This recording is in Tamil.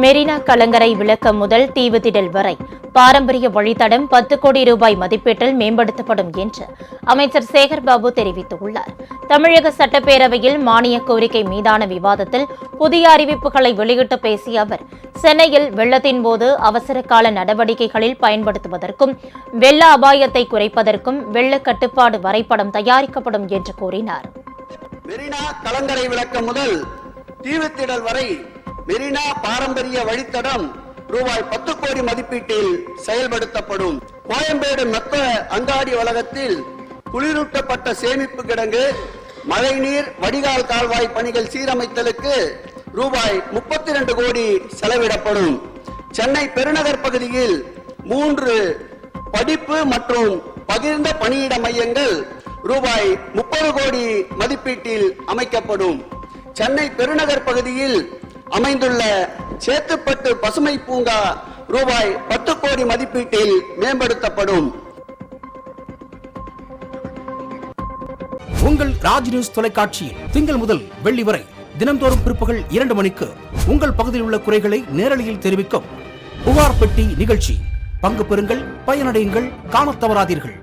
மெரினா கலங்கரை விளக்கம் முதல் தீவுத்திடல் வரை பாரம்பரிய வழித்தடம் பத்து கோடி ரூபாய் மதிப்பீட்டில் மேம்படுத்தப்படும் என்று அமைச்சர் சேகர்பாபு தெரிவித்துள்ளார். தமிழக சட்டப்பேரவையில் மானிய கோரிக்கை மீதான விவாதத்தில் புதிய அறிவிப்புகளை வெளியிட்டு பேசிய அவர் சென்னையில் வெள்ளத்தின் போது அவசர கால நடவடிக்கைகளில் பயன்படுத்துவதற்கும் வெள்ள அபாயத்தை குறைப்பதற்கும் வெள்ள கட்டுப்பாடு வரைபடம் தயாரிக்கப்படும் என்று கூறினார். மெரினா கலங்கரை விளக்கம் முதல் தீவுத்திடல் வரை மெரினா பாரம்பரிய வழித்தடம் ரூபாய் பத்து கோடி மதிப்பீட்டில் செயல்படுத்தப்படும். கோயம்பேடு மெத்த அங்காடி வளாகத்தில் குளிரூட்டப்பட்ட சேமிப்பு கிடங்கு மழைநீர் வடிகால் கால்வாய் பணிகள் சீரமைத்தலுக்கு ரூபாய் முப்பத்தி ரெண்டு கோடி செலவிடப்படும். சென்னை பெருநகர் பகுதியில் மூன்று படிப்பு மற்றும் பகிர்ந்த பணியிட மையங்கள் ரூபாய் முப்பது கோடி மதிப்பீட்டில் அமைக்கப்படும். சென்னை பெருநகர் பகுதியில் அமைந்துள்ள சேத்துப்பட்டு பசுமை பூங்கா ரூபாய் பத்து கோடி மதிப்பீட்டில் மேம்படுத்தப்படும். உங்கள் ராஜ் நியூஸ் தொலைக்காட்சியில் திங்கள் முதல் வெள்ளி வரை தினம்தோறும் பிற்பகல் இரண்டு மணிக்கு உங்கள் பகுதியில் உள்ள குறைகளை நேரலையில் தெரிவிக்கும் புகார் பெட்டி நிகழ்ச்சி. பங்கு பெறுங்கள் பயனடையுங்கள் காணத் தவறாதீர்கள்.